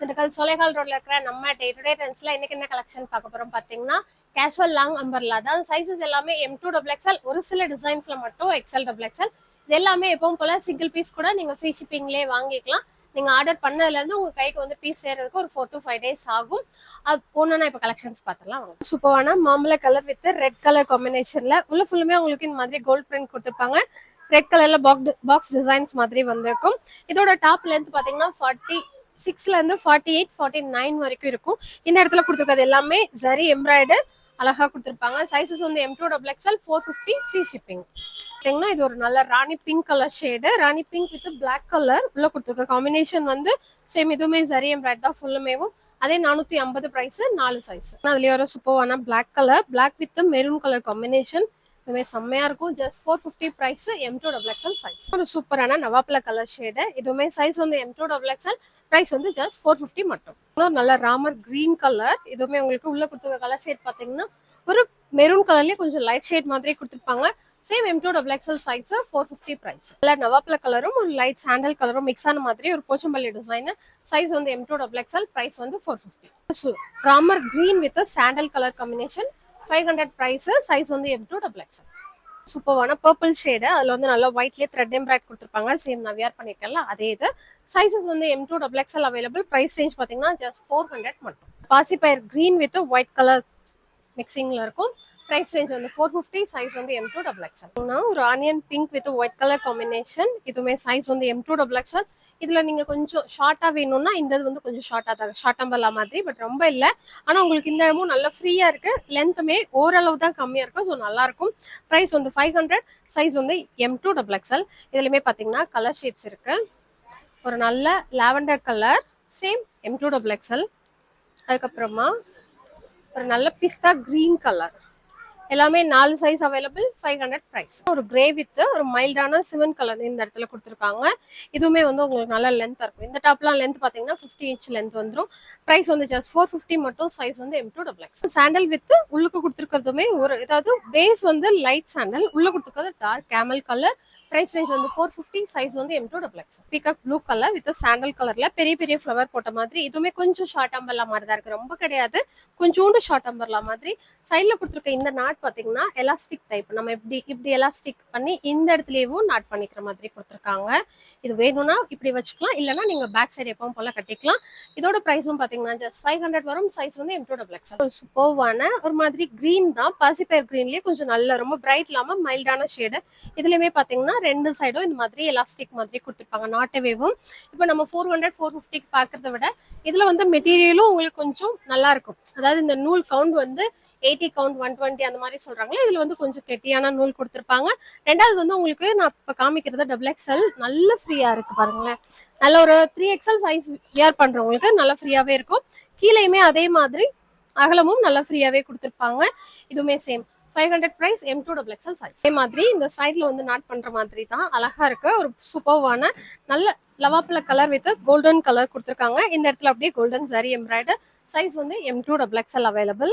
திண்டுக்கல் சோலைகால் ரோட்ல இருக்கிற நம்ம டே டு டே ட்ரெண்ட்ஸ்ல இன்னைக்கு என்ன கலெக்ஷன் பார்க்க போறோம் பாத்தீங்கன்னா கேஷுவல் லாங் அம்பர்லா தான். சைஸஸ் எல்லாமே எம் டூ டபுள் எக்ஸ்எல் ஒரு சில டிசைன்ஸ்ல மட்டும் எக்ஸ்எல் டபுள் எக்ஸ்எல் இது எல்லாமே எப்பவும் போல சிங்கிள் பீஸ் கூட நீங்க ஃப்ரீ ஷிப்பிங்லேயே வாங்கிக்கலாம். நீங்க ஆர்டர் பண்ணதுல இருந்து உங்க கைக்கு வந்து பீஸ் சேர்றதுக்கு ஒரு ஃபோர் டு ஃபைவ் டேஸ் ஆகும். ஒன்னா இப்ப கலெக்ஷன்ஸ் பார்த்துலாம் வாங்க. சூப்பரான மாம்பழ கலர் வித் ரெட் கலர் காம்பினேஷன்ல உள்ள ஃபுல்லுமே உங்களுக்கு இந்த மாதிரி கோல்ட் பிரிண்ட் கொடுத்துருப்பாங்க. ரெட் கலர்ல பாக்ஸ் பாக்ஸ் டிசைன்ஸ் மாதிரி வந்திருக்கும். இதோட டாப் லென்த் பாத்தீங்கன்னா ஃபார்ட்டி சிக்ஸ்ல இருந்து ஃபார்ட்டி எயிட் ஃபார்ட்டி நைன் வரைக்கும் இருக்கும். இந்த இடத்துல கொடுத்துருக்கிறது எல்லாமே சரி எம்ப்ராய்டர் அழகா கொடுத்துருப்பாங்க. சைஸஸ் வந்து M to double XL four fifty free shipping பார்த்தீங்கன்னா இது ஒரு நல்ல rani pink colour shade rani pink with black colour உள்ள கொடுத்துருக்க காம்பினேஷன் வந்து சேம் இதுவுமே சரி எம்ப்ராய்ட் தான் ஃபுல்லுமேவும் அதே நானூத்தி ஐம்பது பிரைஸ் நாலு சைஸ் அதுலயே ஒரு சூப்பர்வான black colour black with maroon colour combination இதுவுமே செம்மையா இருக்கும். Just four fifty price M to double XL size ஒரு சூப்பரான நவாப்ல கலர் ஷேடு இதுவுமே சைஸ் வந்து M to double XL price வந்து ஜஸ்ட் ஃபோர் ஃபிஃப்டி மட்டும். இன்னொரு நல்ல ராமர் கிரீன் கலர் இதுவுமே உங்களுக்கு உள்ள கொடுத்துருக்க கலர் ஷேட் பாத்தீங்கன்னா ஒரு மெரூன் கலர்லயே கொஞ்சம் லைட் ஷேட் மாதிரி கொடுத்துருப்பாங்க. Same M to double XL size four fifty price நல்ல நவாப்ல கலரும் ஒரு லைட் சாண்டல் கலரும் மிக்ஸ் ஆன மாதிரி ஒரு போச்சம்பள்ளி டிசைன் சைஸ் வந்து M to double XL price வந்து four fifty Ramar green with sandal colour combination five hundred price size வந்து எம் டூ டபுள் எக்ஸ்எல் சூப்பரான பர்பிள் ஷேடு அதில் வந்து நல்லா ஒயிட்லேயே த்ரெட் எம்ப்ராய்ட் கொடுத்துருப்பாங்க. சேம் நான் வியர் பண்ணியிருக்கேன்ல அதே இது. சைஸஸ் வந்து M to double XL available price range பார்த்தீங்கன்னா ஜஸ்ட் ஃபோர் ஹண்ட்ரட் மட்டும். பாசிப்பயர் க்ரீன் வித் ஒயிட் கலர் மிக்சிங்கில் இருக்கும். ப்ரைஸ் ரேஞ்ச் வந்து ஃபோர் ஃபிஃப்டி சைஸ் வந்து எம் டூ டபுள் எக்ஸ்எல் ஒரு onion pink with white colour combination இதுவுமே சைஸ் வந்து எம் டூ டபுள் எக்ஸ்எல் இதுல நீங்க கொஞ்சம் ஷார்ட்டா வேணும்னா இந்த இது வந்து கொஞ்சம் ஷார்ட்டா தான் ஷார்ட் மாதிரி பட் ரொம்ப இல்ல. ஆனா உங்களுக்கு இந்த இடமும் நல்லா ஃப்ரீயா இருக்கு. லென்த்துமே ஓரளவு தான் கம்மியா இருக்கும் ஸோ நல்லா இருக்கும். ப்ரைஸ் வந்து ஃபைவ் ஹண்ட்ரட் சைஸ் வந்து எம் டூ டபுள் எக்ஸ்எல் இதுலயுமே பாத்தீங்கன்னா கலர் ஷேட்ஸ் இருக்கு. ஒரு நல்ல lavender colour same M to double XL அதுக்கப்புறமா ஒரு நல்ல பிஸ்தா கிரீன் கலர் எல்லாமே நாலு size available five hundred price ஒரு கிரே வித் ஒரு மைல்டான சிமெண்ட் கலர் இந்த இடத்துல கொடுத்துருக்காங்க. இதுவுமே வந்து உங்களுக்கு நல்ல லென்த் இருக்கும். இந்த டாப்லாம் லென்த் பார்த்தீங்கன்னா ஃபிஃப்டி இன்ச் லென்த் வந்துடும் ப்ரைஸ் வந்து ஜஸ்ட் ஃபோர் ஃபிஃப்டி மட்டும் சைஸ் வந்து M to double X sandal with உள்ளுக்கு கொடுத்துருக்கிறதுமே ஒரு ஏதாவது பேஸ் வந்து லைட் சாண்டல் உள்ள கொடுத்துருக்கிறது dark camel colour price range வந்து ஃபோர் ஃபிஃப்டி சைஸ் வந்து M to double X peacock blue colour with sandal கலர்ல பெரிய பெரிய ஃப்ளவர் போட்ட மாதிரி. இதுவுமே கொஞ்சம் ஷார்ட் அம்பர்லா மாதிரி தான் இருக்கு. ரொம்ப கிடையாது. கொஞ்சோண்டு ஷார்ட் அம்பர்லா மாதிரி. சைட்ல கொடுத்துருக்க இந்த நாட் பாத்தீங்கன்னா எலாஸ்டிக் டைப் நம்ம இப்படி இப்படி எலாஸ்டிக் பண்ணி இந்த இடத்துலயும் நாட் பண்ணிக்கிற மாதிரி கொடுத்துருக்காங்க. இது வேணும்னா இப்படி வச்சுக்கலாம். இல்லைன்னா நீங்க பேக் சைடு எப்பவும் போல கட்டிக்கலாம். இதோட ப்ரைஸும் பாத்தீங்கன்னா ஜஸ்ட் ஃபைவ் ஹண்ட்ரட் வரும். சைஸ் வந்து எம் டூ டபுள் எக்ஸ் ஒரு சூப்பர்வான ஒரு மாதிரி கிரீன் தான். பாசிப்பயர் கிரீன்லயே கொஞ்சம் நல்ல ரொம்ப பிரைட் இல்லாம மைல்டான ஷேடு இதுலயுமே பாத்தீங்கன்னா ரெண்டு சைடும் இந்த மாதிரி எலாஸ்டிக் மாதிரி கொடுத்துருப்பாங்க. நாட்டவேவும் இப்போ நம்ம ஃபோர் ஹண்ட்ரட் ஃபோர் ஃபிஃப்டிக்கு பாக்குறத விட இதுல வந்து மெட்டீரியலும் உங்களுக்கு கொஞ்சம் நல்லா இருக்கும். அதாவது இந்த நூல் கவுண்ட் வந்து எயிட்டி கவுண்ட் ஒன் டுவெண்ட்டி அந்த மாதிரி சொல்றாங்களே இதுல வந்து கொஞ்சம் கெட்டியான நூல் கொடுத்துருப்பாங்க. ரெண்டாவது வந்து உங்களுக்கு நான் இப்போ காமிக்கிறது டபுள் எக்ஸ்எல் நல்ல ஃப்ரீயா இருக்கு பாருங்களேன். நல்ல ஒரு த்ரீ எக்ஸ்எல் சைஸ் வியர் பண்றவங்களுக்கு நல்லா ஃப்ரீயாவே இருக்கும். கீழேயுமே அதே மாதிரி அகலமும் நல்லா ஃப்ரீயாவே கொடுத்துருப்பாங்க. இதுவுமே same five hundred price M to double XL size அதே மாதிரி இந்த சைடில் வந்து நாட் பண்ணுற மாதிரி தான் அழகாக இருக்கு. ஒரு சூப்பர்வான நல்ல லவாப்பில் கலர் வித் கோல்டன் கலர் கொடுத்துருக்காங்க. இந்த இடத்துல அப்படியே கோல்டன் சரி எம்ப்ராய்டர் சைஸ் வந்து M to double XL available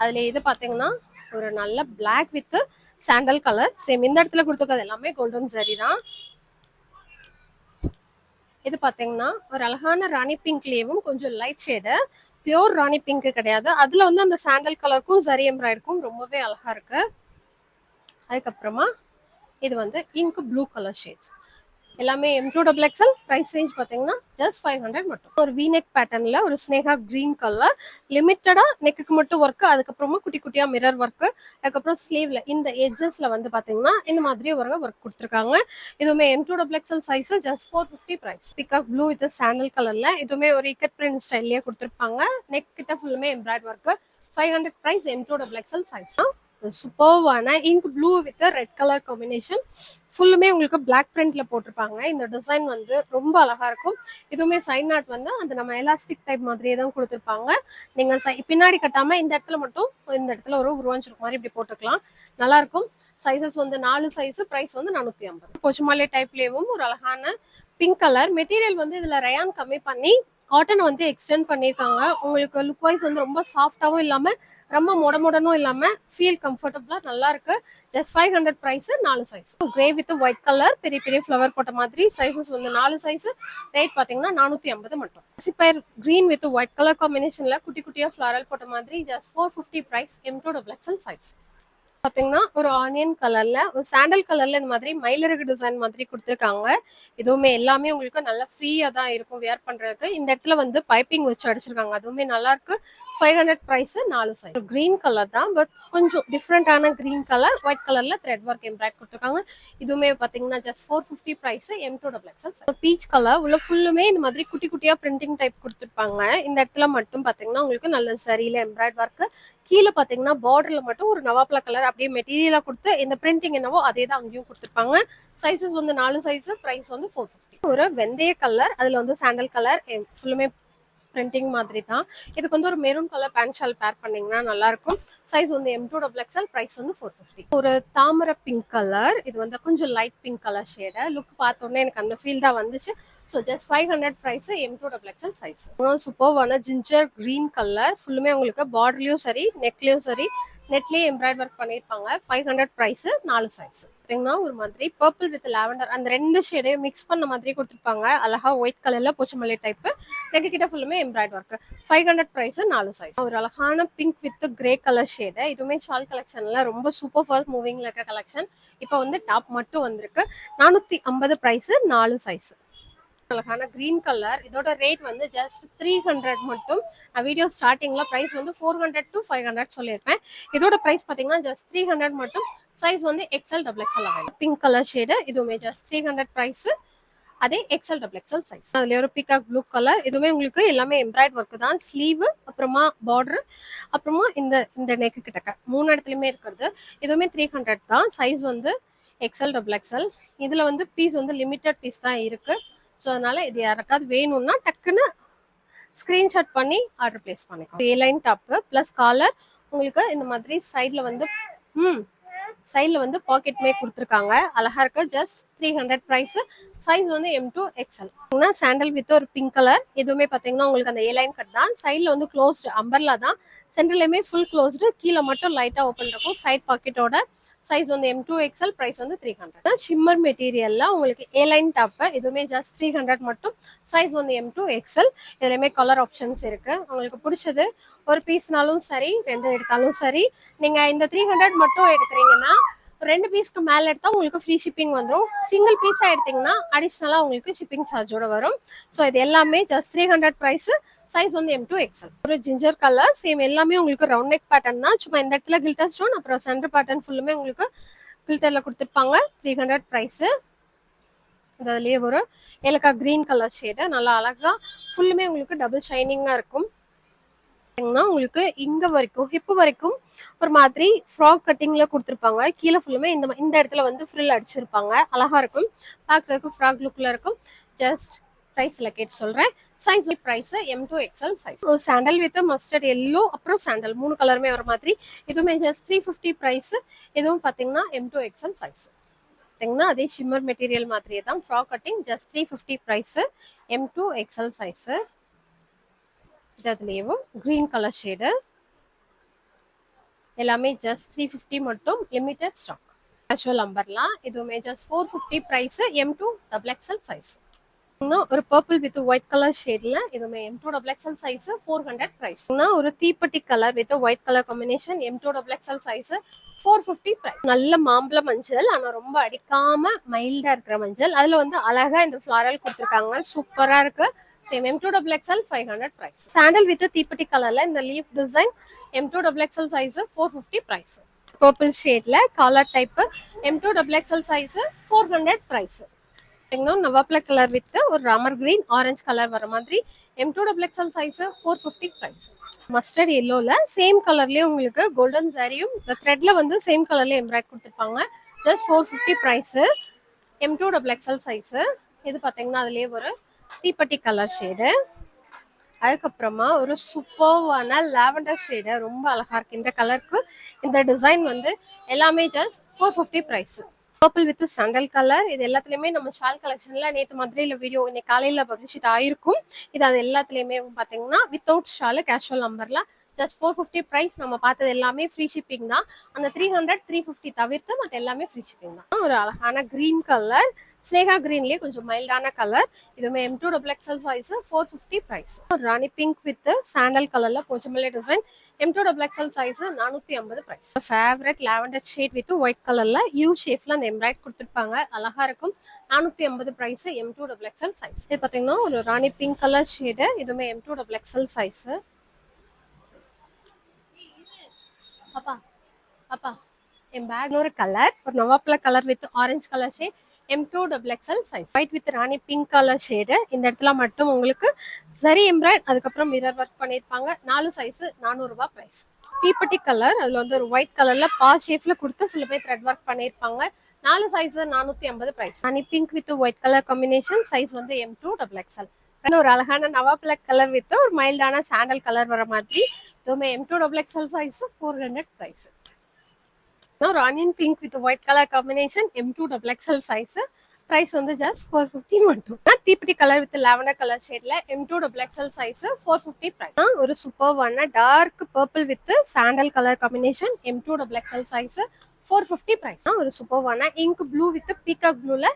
அதுல இது பாத்தீங்கன்னா ஒரு நல்ல black with sandal colour same இந்த இடத்துல கொடுத்துருக்கிறது எல்லாமே கோல்டன் சரி தான். இது பாத்தீங்கன்னா ஒரு அழகான ராணி பிங்க்லேயும் கொஞ்சம் லைட் ஷேடு பியோர் ராணி பிங்க் கிடையாது. அதுல வந்து அந்த சாண்டல் கலருக்கும் சரி எம்ப்ராய்டுக்கும் ரொம்பவே அழகா இருக்கு. அதுக்கப்புறமா இது வந்து இங்க் ப்ளூ கலர் ஷேட்ஸ் எல்லாமே M to double XL price range பார்த்தீங்கன்னா ஜஸ்ட் ஃபைவ் ஹண்ட்ரட் மட்டும். ஒரு வீநெக் பேட்டர்னில் ஒரு ஸ்னேகா க்ரீன் கலர் லிமிட்டடாக நெக்குக்கு மட்டும் ஒர்க்கு அதுக்கப்புறமா குட்டி குட்டியாக மிரர் ஒர்க்கு அதுக்கப்புறம் ஸ்லீவ்ல இந்த எட்ஜஸ்ல வந்து பார்த்தீங்கன்னா இந்த மாதிரி ஒரு ஒர்க் கொடுத்துருக்காங்க. இதுவுமே M to double size just four fifty price peacock blue with sandal கலரில் இதுவுமே ஒரு இக்கட் பிரிண்ட் ஸ்டைல்லே கொடுத்துருப்பாங்க. நெக் கிட்ட ஃபுல்லுமே embroid work five hundred price M to double XL size சூப்பர்வான ink blue with red colour combination ஃபுல்லுமே உங்களுக்கு பிளாக் பிரிண்ட்ல போட்டிருப்பாங்க. இந்த டிசைன் வந்து ரொம்ப அழகா இருக்கும். இதுவுமே சைன் ஆர்ட் வந்து அந்த நம்ம எலாஸ்டிக் டைப் மாதிரியே தான் கொடுத்துருப்பாங்க. நீங்க சை- பின்னாடி கட்டாம இந்த இடத்துல மட்டும் இந்த இடத்துல ஒரு உருவாஞ்சிருக்க மாதிரி இப்படி போட்டுக்கலாம். நல்லா இருக்கும். சைசஸ் வந்து நாலு சைஸ் பிரைஸ் வந்து நானூத்தி ஐம்பது. கொச்சுமாலே டைப்லேயும் ஒரு அழகான பிங்க் கலர் மெட்டீரியல் வந்து இதுல ரயான் கம்மி பண்ணி காட்டன் வந்து எக்ஸ்டெண்ட் பண்ணியிருக்காங்க. உங்களுக்கு லுக் வைஸ் வந்து ரொம்ப சாஃப்டாகவும் இல்லாமல் ரொம்ப முடமுடனும் இல்லாம இல்லாமல் ஃபீல் கம்ஃபர்டபுளாக நல்லா இருக்கு. ஜஸ்ட் ஃபைவ் ஹண்ட்ரட் ப்ரைஸ் நாலு size grey with white colour பெரிய பெரிய ஃப்ளவர் போட்ட மாதிரி சைஸஸ் வந்து நாலு சைஸ் ரேட் பார்த்தீங்கன்னா நானூற்றி ஐம்பது மட்டும். Sapphire green with white colour காம்பினேஷனில் குட்டி குட்டியாக ஃப்ளாரல் போட்ட மாதிரி just four fifty price M to double XL size பாத்தீங்கன்னா ஒரு ஆனியன் கலர்ல ஒரு சாண்டல் கலர்ல இந்த மாதிரி மயிலிறகு டிசைன் மாதிரி கொடுத்துருக்காங்க. இதுவுமே எல்லாமே உங்களுக்கு நல்லா ஃப்ரீயா தான் இருக்கும் வேர் பண்றதுக்கு. இந்த இடத்துல வந்து பைப்பிங் வச்சு அடிச்சிருக்காங்க. அதுவுமே நல்லா இருக்கு. ஃபைவ் ஹண்ட்ரட் ப்ரைஸ் நாலு சைஸ் கிரீன் கலர் தான் பட் கொஞ்சம் டிஃப்ரெண்டான கிரீன் கலர் ஒயிட் கலர்ல த்ரெட் ஒர்க் எம்ப்ராய்ட் கொடுத்துருக்காங்க. இதுவுமே பாத்தீங்கன்னா just four fifty price M to double XL peach colour உள்ள ஃபுல்லுமே இந்த மாதிரி குட்டி குட்டியா பிரிண்டிங் டைப் கொடுத்துருப்பாங்க. இந்த இடத்துல மட்டும் பாத்தீங்கன்னா உங்களுக்கு நல்ல சரியில எம்ப்ராய்ட் ஒர்க் கீழே பார்த்தீங்கன்னா பார்டர்ல மட்டும் ஒரு நவாப்லா கலர் அப்படியே மெட்டீரியலாக கொடுத்து இந்த பிரிண்டிங் என்னவோ அதே தான் அங்கேயும் கொடுத்துருப்பாங்க. சைஸஸ் வந்து நாலு சைஸ் ப்ரைஸ் வந்து ஃபோர் ஃபிஃப்டி ஒரு வெந்தய கலர் அதில் வந்து சாண்டல் கலர் ஃபுல்லுமே பிரிண்டிங் மாதிரி தான் இதுக்கு வந்து ஒரு மெரூன் கலர் பேண்ட் ஷால் பேர் பண்ணிங்கன்னா நல்லா இருக்கும் சைஸ் வந்து M to double XL price வந்து ஃபோர் ஃபிஃப்டி ஒரு தாமரை பிங்க் கலர் இது வந்து கொஞ்சம் light pink colour shade look பார்த்தோன்னே எனக்கு அந்த ஃபீல் தான் வந்துச்சு. So just five hundred price M to double XL size சூப்பர்வான ginger green colour ஃபுல்லுமே உங்களுக்கு பார்டர்லையும் சரி நெக்லையும் சரி. நெட்லேயே எம்ப்ராய்ட் ஒர்க் பண்ணியிருப்பாங்க. ஃபைவ் ஹண்ட்ரட் ப்ரைஸ் நாலு சைஸ் பார்த்தீங்கன்னா ஒரு மாதிரி பர்பிள் வித் லாவெண்டர் அந்த ரெண்டு ஷேடையும் மிக்ஸ் பண்ண மாதிரி கொடுத்துருப்பாங்க. அழகா ஒயிட் கலர்ல பூச்சமல்லி டைப் நெக்கு கிட்ட ஃபுல்லுமே embroid work five hundred price நாலு சைஸ் ஒரு அழகான pink with grey colour shade இதுவுமே ஷால் கலெக்ஷன்ல ரொம்ப சூப்பர் ஃபாஸ்ட் மூவிங்ல இருக்க கலெக்ஷன் இப்போ வந்து டாப் மட்டும் வந்திருக்கு. நானூத்தி ஐம்பது ப்ரைஸ் நாலு சைஸ் அழகான கிரீன் கலர் இதோட ரேட் வந்து ஜஸ்ட் த்ரீ ஹண்ட்ரட் மட்டும். வீடியோ ஸ்டார்டிங்ல ப்ரைஸ் வந்து four hundred to five hundred சொல்லியிருப்பேன். இதோட ப்ரைஸ் பார்த்தீங்கன்னா ஜஸ்ட் த்ரீ ஹண்ட்ரட் மட்டும். சைஸ் வந்து எக்ஸல் டபுள் எக்ஸல் ஆகும் பிங்க் கலர் ஷேடு இதுவுமே ஜஸ்ட் த்ரீ ஹண்ட்ரட் ப்ரைஸ் அதே எக்ஸல் டபுள் எக்ஸல் சைஸ் அதுல ஒரு பிகாக் ப்ளூ கலர் இதுவுமே உங்களுக்கு எல்லாமே எம்ப்ராய்ட் ஒர்க் தான். ஸ்லீவ் அப்புறமா பார்டர் அப்புறமா இந்த இந்த நெக்கு கிட்டக்க. மூணு இடத்துலயுமே இருக்கிறது. இதுவுமே த்ரீ ஹண்ட்ரட் தான். சைஸ் வந்து எக்ஸல் டபுள் எக்ஸல் இதுல வந்து பீஸ் வந்து லிமிட்டட் பீஸ் தான் இருக்கு. ஸோ அதனால இது யாருக்காவது வேணும்னா டக்குன்னு ஸ்க்ரீன்ஷாட் பண்ணி ஆர்டர் பிளேஸ் பண்ணிக்கோ A line top plus collar உங்களுக்கு இந்த மாதிரி சைடில் வந்து ம் சைடில் வந்து பாக்கெட்மே கொடுத்துருக்காங்க. அழகாக இருக்கு. Just three hundred price size வந்து M to XL sandal with ஒரு பிங்க் கலர் எதுவுமே பார்த்தீங்கன்னா உங்களுக்கு அந்த ஏ லைன் கட் தான். சைடில் வந்து க்ளோஸ்டு அம்பர்லா தான். சென்டர்லையுமே ஃபுல் க்ளோஸ்டு கீழே மட்டும் லைட்டாக ஓப்பன் இருக்கும். சைட் பாக்கெட்டோட சைஸ் வந்து எம் டூ எக்ஸ்எல் ப்ரைஸ் வந்து த்ரீ ஹண்ட்ரட் ஷிம்மர் மெட்டீரியல்ல உங்களுக்கு ஏ லைன் டாப்பு இதுவுமே ஜஸ்ட் த்ரீ ஹண்ட்ரட் மட்டும் சைஸ் வந்து எம் டூ எக்ஸ்எல் இதுலையுமே கலர் ஆப்ஷன்ஸ் இருக்கு. உங்களுக்கு பிடிச்சது ஒரு பீஸ்னாலும் சரி ரெண்டு எடுத்தாலும் சரி நீங்க இந்த த்ரீ ஹண்ட்ரட் மட்டும் எடுக்கிறீங்கன்னா ரெண்டு பீஸ்க்கு மேல எடுத்தா உங்களுக்கு ஃப்ரீ ஷிப்பிங் வந்துடும் சிங்கிள் பீஸா எடுத்தீங்கன்னா அடிஷ்னலா உங்களுக்கு ஷிப்பிங் சார்ஜோட வரும். ஸோ இது எல்லாமே just three hundred price size வந்து எம் டூ எக்ஸல் ஒரு ஜிஞ்சர் கலர் சேம் எல்லாமே உங்களுக்கு ரவுண்ட் நெக் பேட்டர்ன் தான். சும்மா இந்த இடத்துல கில்டர் ஸ்டோன் அப்புறம் சென்டர் பேட்டர்ன் ஃபுல்லுமே உங்களுக்கு கில்டர்ல கொடுத்துருப்பாங்க. த்ரீ ஹண்ட்ரட் ப்ரைஸ் அதுலயே ஒரு ஏலக்கா கிரீன் கலர் ஷேடு நல்லா அழகா ஃபுல்லுமே உங்களுக்கு டபுள் ஷைனிங்கா இருக்கும். பார்த்தீங்கன்னா உங்களுக்கு இங்க வரைக்கும் ஹிப் வரைக்கும் ஒரு மாதிரி ஃப்ராக் கட்டிங்ல கொடுத்துருப்பாங்க. கீழே ஃபுல்லுமே இந்த இந்த இடத்துல வந்து ஃப்ரில் அடிச்சிருப்பாங்க. அழகா இருக்கும். பார்க்கறதுக்கு ஃப்ராக் லுக்ல இருக்கும். ஜஸ்ட் ப்ரைஸ்ல கேட்டு சொல்றேன். Size price M to XL size sandal with mustard yellow அப்புறம் சாண்டல் மூணு கலருமே வர மாதிரி. இதுவுமே ஜஸ்ட் த்ரீ ஃபிஃப்டி ப்ரைஸ் இதுவும் பார்த்தீங்கன்னா எம் டூ எக்ஸ்எல் சைஸ் பார்த்தீங்கன்னா அதே ஷிம்மர் மெட்டீரியல் மாதிரியே தான். Frock cutting just three fifty price M to XL size இது அதுலேயும் க்ரீன் கலர் ஷேடு எல்லாமே ஜஸ்ட் த்ரீ ஃபிஃப்டி மட்டும் லிமிடெட் ஸ்டாக் கேஷுவல் அம்பர்லாம் இதுவுமே just four fifty price M to double XL size ஒரு பர்பிள் வித் ஒயிட் கலர் ஷேட்ல இதுவுமே M to double XL size four hundred price ஒரு தீப்பெட்டி colour with white colour combination M to double XL size four fifty price நல்ல மாம்பழ மஞ்சள் ஆனால் ரொம்ப அடிக்காம மைல்டா இருக்கிற மஞ்சள். அதுல வந்து அழகா இந்த ஃப்ளாரல் கொடுத்துருக்காங்க. சூப்பரா இருக்கு. Same M to double XL five hundred price sandal with தீப்பெட்டி கலர்ல இந்த leaf design M to double XL size four fifty price purple ஷேட்ல collar type M to double XL size four hundred price நவாப்ல colour with ஒரு ராமர் green orange colour வர மாதிரி M to double XL size four fifty price mustard எல்லோல same கலர்லயே உங்களுக்கு golden சாரியும் இந்த த்ரெட்ல வந்து same கலர்ல எம்ப்ராய்ட் கொடுத்துருப்பாங்க. Just four fifty price M to double XL size இது பார்த்தீங்கன்னா அதுலயே ஒரு தீப்பெட்டி கலர் ஷேடு அதுக்கப்புறமா ஒரு சூப்பர்வான லாவெண்டர் ஷேடு ரொம்ப அழகா இருக்கு இந்த கலருக்கு இந்த டிசைன் வந்து எல்லாமே just four fifty price purple with sandal colour இது எல்லாத்துலயுமே நம்ம ஷால் கலெக்ஷன்ல நேற்று மதுரையில வீடியோ இன்னைக்கு காலையில பப்ளிஷிட் ஆயிருக்கும். இது அது எல்லாத்துலயுமே பாத்தீங்கன்னா வித்தவுட் ஷாலு கேஷுவல் நம்பர்ல ஜஸ்ட் ஃபோர் ஃபிஃப்டி ப்ரைஸ் நம்ம பார்த்தது எல்லாமே ஃப்ரீ ஷிப்பிங் தான். அந்த த்ரீ ஹண்ட்ரட் த்ரீ ஃபிஃப்டி தவிர்த்து மற்ற எல்லாமே ஃப்ரீ ஷிப்பிங் தான். ஒரு அழகான க்ரீன் கலர் ஸ்னேகா கிரீன்லேயே கொஞ்சம் மைல்டான கலர் இதுவுமே M to double XL size four fifty price Rani pink with sandal கலர்ல Pochampally design M to double XL size நானூத்தி ஐம்பது price favourite lavender shade with white கலர்ல யூ ஷேப்ல அந்த எம்ப்ராய்ட் கொடுத்துருப்பாங்க. அழகா இருக்கும். நானூத்தி ஐம்பது price M to double XL size இது பாத்தீங்கன்னா ஒரு ராணி பிங்க் கலர் ஷேடு இதுவுமே M to double XL size அப்பா அப்பா என் பேக் ஒரு கலர் ஒரு நவாப்ல colour with orange colour shade M to double XL size white with Rani pink colour shade இந்த இடத்துல மட்டும் உங்களுக்கு சரி எம்ப்ராய்ட் அதுக்கப்புறம் மிரர் ஒர்க் பண்ணியிருப்பாங்க. நாலு சைஸ் நானூறுரூவா ப்ரைஸ் தீப்பெட்டி கலர் அதில் வந்து ஒரு ஒயிட் கலர்ல பா ஷேஃபில் கொடுத்து ஃபுல்லுமே த்ரெட் ஒர்க் பண்ணியிருப்பாங்க. நாலு சைஸ் நானூற்றி ஐம்பது price Rani pink with white colour combination size வந்து எம் டூ டபுள் எக்ஸ்எல் ஒரு அழகான நவா பிளாக் கலர் வித் ஒரு மைல்டான சாண்டல் கலர் வர மாதிரி. M to double XL size four hundred price ஒரு onion pink with white colour combination M to double XL size price வந்து just four fifty மட்டும். தீப்பெட்டி colour with lavender colour ஷேட்ல M to double XL size four fifty price ஒரு சூப்பர்வான dark purple with sandal colour combination M to double XL size four fifty price ஒரு சூப்பர்வான ink blue with peacock ப்ளூல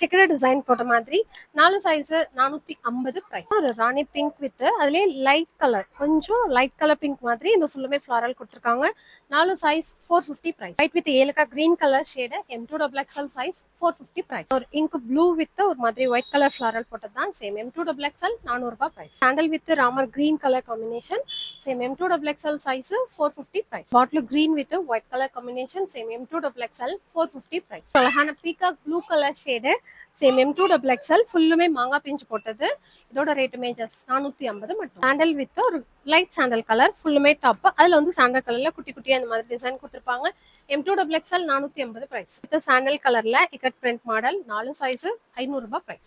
செக்கட design போட்ட மாதிரி. நாலு size நானூத்தி ஐம்பது ப்ரைஸ் ஒரு ராணி பிங்க் வித் அதுலயே லைட் கலர் கொஞ்சம் லைட் கலர் பிங்க் மாதிரி. இந்த ஃபுல்லுமே ஃப்ளாரல் கொடுத்துருக்காங்க. நாலு size four fifty price white with ஏலக்கா green colour shade M to double XL size four fifty price ஒரு இங்க் ப்ளூ வித் ஒரு மாதிரி ஒயிட் கலர் ஃபிளாரல் போட்டது தான் same M to double XL நானூறுபா price sandal with Ramar green colour combination same M to double XL size four fifty price bottle green with white colour combination same M M to double XL four fifty price அழகான peacock blue colour shade same M to double XL ஃபுல்லுமே மாங்காய் பிஞ்சு போட்டது இதோட ரேட்டுமே just நானூற்றி ஐம்பது மட்டும். Sandal with ஒரு லைட் சாண்டல் கலர் ஃபுல்லுமே டாப் அதில் வந்து சாண்டல் கலரில் குட்டி குட்டியாக அந்த மாதிரி டிசைன் கொடுத்துருப்பாங்க. எம் டூ டபுள் எக்ஸ்எல் நானூற்றி ஐம்பது ப்ரைஸ் வித் சாண்டல் கலரில் இக்கட் பிரிண்ட் மாடல் நாலு சைஸு ஐநூறுரூபா ப்ரைஸ்